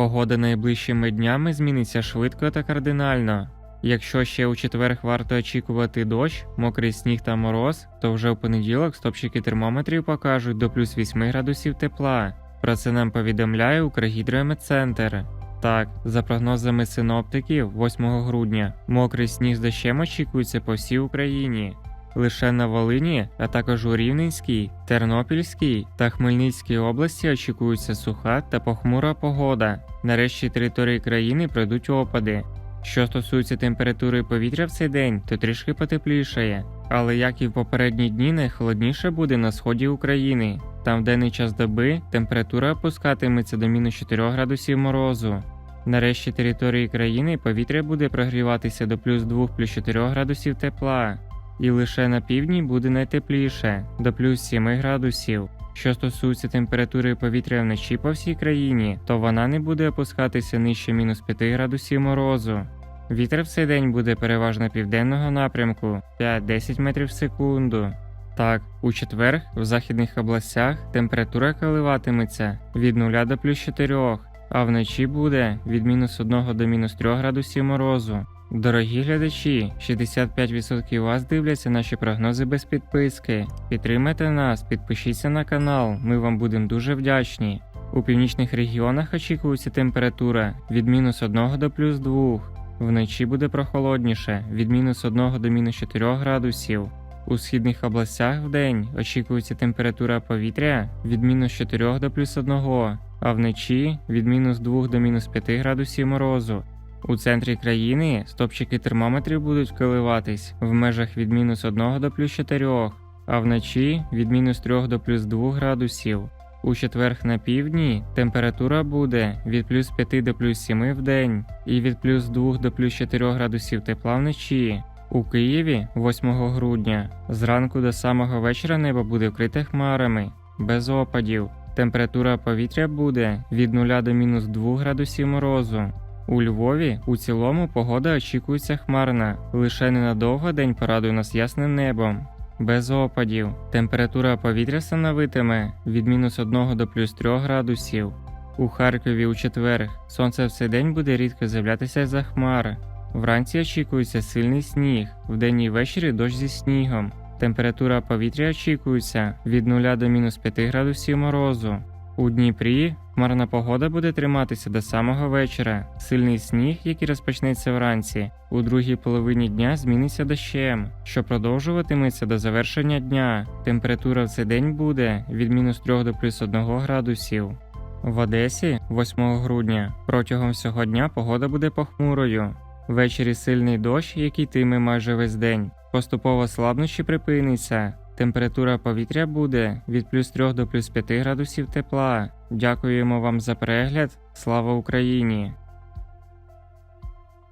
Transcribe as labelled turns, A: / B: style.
A: Погода найближчими днями зміниться швидко та кардинально. Якщо ще у четвер варто очікувати дощ, мокрий сніг та мороз, то вже у понеділок стопчики термометрів покажуть до плюс 8 градусів тепла. Про це нам повідомляє Укргідрометцентр. Так, за прогнозами синоптиків, 8 грудня мокрий сніг з дощем очікується по всій Україні. Лише на Волині, а також у Рівненській, Тернопільській та Хмельницькій області очікується суха та похмура погода. Нарешті території країни пройдуть опади. Що стосується температури повітря в цей день, то трішки потеплішає. Але як і в попередні дні, найхолодніше буде на сході України. Там в денний час доби температура опускатиметься до мінус 4 градусів морозу. Нарешті території країни повітря буде прогріватися до плюс 2 плюс 4 градусів тепла. І лише на півдні буде найтепліше до плюс 7 градусів. Що стосується температури повітря вночі по всій країні, то вона не буде опускатися нижче мінус 5 градусів морозу. Вітер в цей день буде переважно південного напрямку 5-10 метрів в секунду. Так, у четвер в західних областях температура коливатиметься від 0 до плюс 4, а вночі буде від мінус 1 до мінус 3 градусів морозу. Дорогі глядачі, 65% вас дивляться наші прогнози без підписки. Підтримайте нас, підпишіться на канал, ми вам будемо дуже вдячні. У північних регіонах очікується температура від мінус 1 до плюс 2. Вночі буде прохолодніше від мінус 1 до мінус 4 градусів. У східних областях вдень очікується температура повітря від мінус 4 до плюс 1, а вночі від мінус 2 до мінус 5 градусів морозу. У центрі країни стопчики термометрів будуть коливатись в межах від мінус 1 до плюс 4, а вночі від мінус 3 до плюс 2 градусів. У четверг на півдні температура буде від плюс 5 до плюс 7 в день і від плюс 2 до плюс 4 градусів тепла вночі. У Києві 8 грудня зранку до самого вечора небо буде вкрите хмарами, без опадів. Температура повітря буде від 0 до мінус 2 градусів морозу. У Львові у цілому погода очікується хмарна, лише ненадовго день порадує нас ясним небом. Без опадів. Температура повітря становитиме від мінус 1 до плюс 3 градусів. У Харкові у четвер сонце в цей день буде рідко з'являтися за хмар. Вранці очікується сильний сніг, вдень і ввечері дощ зі снігом. Температура повітря очікується від 0 до мінус 5 градусів морозу. У Дніпрі хмарна погода буде триматися до самого вечора. Сильний сніг, який розпочнеться вранці, у другій половині дня зміниться дощем, що продовжуватиметься до завершення дня. Температура в цей день буде від мінус 3 до плюс 1 градусів. В Одесі, 8 грудня, протягом всього дня погода буде похмурою. Ввечері сильний дощ, який тиме майже весь день, поступово слабнощі припиниться. Температура повітря буде від плюс 3 до плюс 5 градусів тепла. Дякуємо вам за перегляд. Слава Україні!